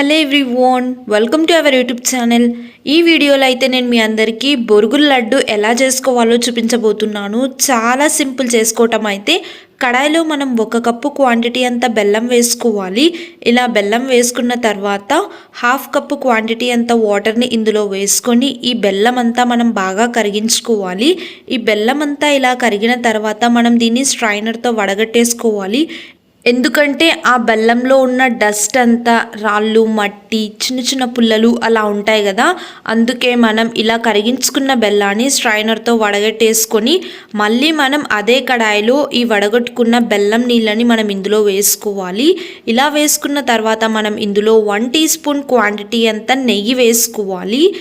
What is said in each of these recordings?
Hello everyone welcome to our YouTube channel. ఈ వీడియోలో అయితే నేను మీ అందరికీ బొరుగుల లడ్డు ఎలా చేసుకోవాలో చూపించబోతున్నాను. చాలా సింపుల్ చేసుకోవటం అయితే కడాయిలో మనం ఒక కప్పు క్వాంటిటీ అంత బెల్లం వేసుకోవాలి. ఇలా బెల్లం వేసుకున్న తర్వాత హాఫ్ కప్పు క్వాంటిటీ అంత వాటర్ని ఇందులో వేసుకొని ఈ బెల్లం అంతా మనం బాగా కరిగించుకోవాలి. ఈ బెల్లం అంతా ఇలా కరిగిన తర్వాత మనం దీన్ని స్ట్రైనర్తో వడగట్టేసుకోవాలి. ఎందుకంటే ఆ బెల్లంలో ఉన్న డస్ట్ అంతా రాళ్ళు మట్టి చిన్న చిన్న పుల్లలు అలా ఉంటాయి కదా. అందుకే మనం ఇలా కరిగించుకున్న బెల్లాన్ని స్ట్రైనర్తో వడగట్టేసుకొని మళ్ళీ మనం అదే కడాయిలో ఈ వడగట్టుకున్న బెల్లం నీళ్ళని మనం ఇందులో వేసుకోవాలి. ఇలా వేసుకున్న తర్వాత మనం ఇందులో వన్ టీ స్పూన్ క్వాంటిటీ అంత నెయ్యి వేసుకోవాలి.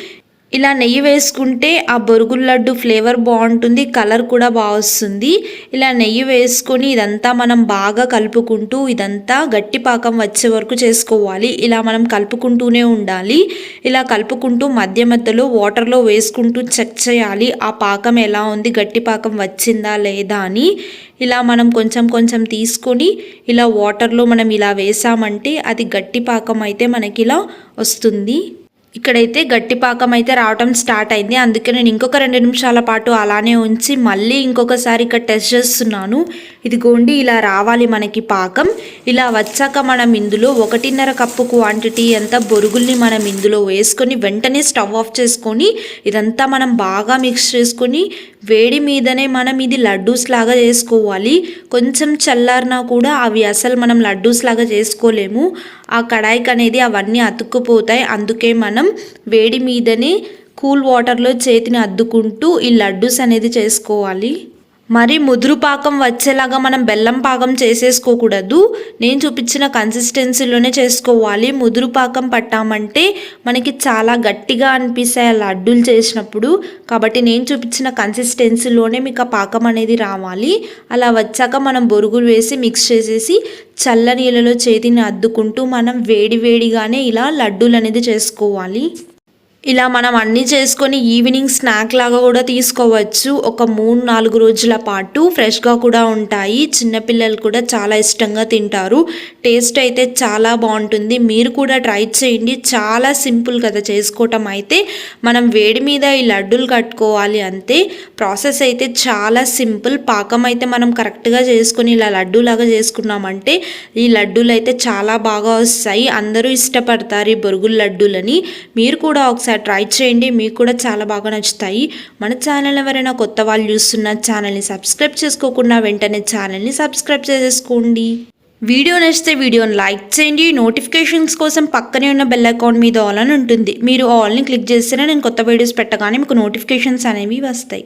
ఇలా నెయ్యి వేసుకుంటే ఆ బొరుగుల లడ్డు ఫ్లేవర్ బాగుంటుంది కలర్ కూడా బాగా వస్తుంది. ఇలా నెయ్యి వేసుకొని ఇదంతా మనం బాగా కలుపుకుంటూ ఇదంతా గట్టి పాకం వచ్చే వరకు చేసుకోవాలి. ఇలా మనం కలుపుకుంటూనే ఉండాలి. ఇలా కలుపుకుంటూ మధ్య మధ్యలో వాటర్లో వేసుకుంటూ చెక్ చేయాలి. ఆ పాకం ఎలా ఉంది గట్టి పాకం వచ్చిందా లేదా అని. ఇలా మనం కొంచెం కొంచెం తీసుకొని ఇలా వాటర్లో మనం ఇలా వేసామంటే అది గట్టి పాకం అయితే మనకి ఇలా వస్తుంది. ఇక్కడైతే గట్టి పాకం అయితే రావటం స్టార్ట్ అయింది. అందుకే నేను ఇంకొక రెండు నిమిషాల పాటు అలానే ఉంచి మళ్ళీ ఇంకొకసారి ఇక్కడ టెస్ట్ చేస్తున్నాను. ఇదిగోండి ఇలా రావాలి మనకి పాకం. ఇలా వచ్చాక మనం ఇందులో ఒకటిన్నర కప్పు క్వాంటిటీ అంత బొరుగుల్ని మనం ఇందులో వేసుకొని వెంటనే స్టవ్ ఆఫ్ చేసుకొని ఇదంతా మనం బాగా మిక్స్ చేసుకొని వేడి మీదనే మనం ఇది లడ్డూస్ లాగా చేసుకోవాలి. కొంచెం చల్లారినా కూడా అవి అసలు మనం లడ్డూస్ లాగా చేసుకోలేము. ఆ కడాయికి అనేది అవన్నీ అతుక్కుపోతాయి. అందుకే మనం వేడి మీదనే కూల్ వాటర్లో చేతిని అద్దుకుంటూ ఈ లడ్డూస్ అనేది చేసుకోవాలి. మరి ముదురు పాకం వచ్చేలాగా మనం బెల్లం పాకం చేసేసుకోకూడదు. నేను చూపించిన కన్సిస్టెన్సీలోనే చేసుకోవాలి. ముదురు పాకం పట్టామంటే మనకి చాలా గట్టిగా అనిపిస్తాయి ఆ లడ్డూలు చేసినప్పుడు. కాబట్టి నేను చూపించిన కన్సిస్టెన్సీలోనే మీకు ఆ పాకం అనేది రావాలి. అలా వచ్చాక మనం బొరుగులు వేసి మిక్స్ చేసేసి చల్ల నీళ్ళలో చేతిని అద్దుకుంటూ మనం వేడి వేడిగానే ఇలా లడ్డూలు అనేది చేసుకోవాలి. ఇలా మనం అన్నీ చేసుకొని ఈవినింగ్ స్నాక్ లాగా కూడా తీసుకోవచ్చు. ఒక మూడు నాలుగు రోజుల పాటు ఫ్రెష్గా కూడా ఉంటాయి. చిన్నపిల్లలు కూడా చాలా ఇష్టంగా తింటారు. టేస్ట్ అయితే చాలా బాగుంటుంది. మీరు కూడా ట్రై చేయండి. చాలా సింపుల్ కదా చేసుకోవటం అయితే. మనం వేడి మీద ఈ లడ్డూలు కట్టుకోవాలి అంతే. ప్రాసెస్ అయితే చాలా సింపుల్. పాకం అయితే మనం కరెక్ట్గా చేసుకొని ఇలా లడ్డూలాగా చేసుకున్నామంటే ఈ లడ్డూలు అయితే చాలా బాగా వస్తాయి. అందరూ ఇష్టపడతారు ఈ బొరుగుల లడ్డూలని. మీరు కూడా ఒకసారి ఒకసారి ట్రై చేయండి. మీకు కూడా చాలా బాగా నచ్చుతాయి. మన ఛానల్ ఎవరైనా కొత్త వాళ్ళు చూస్తున్న ఛానల్ని సబ్స్క్రైబ్ చేసుకోకుండా వెంటనే ఛానల్ని సబ్స్క్రైబ్ చేసేసుకోండి. వీడియో నచ్చితే వీడియోని లైక్ చేయండి. నోటిఫికేషన్స్ కోసం పక్కనే ఉన్న బెల్ అకౌంట్ మీద ఆల్ అని ఉంటుంది. మీరు ఆల్ని క్లిక్ చేస్తేనే నేను కొత్త వీడియోస్ పెట్టగానే మీకు నోటిఫికేషన్స్ అనేవి వస్తాయి.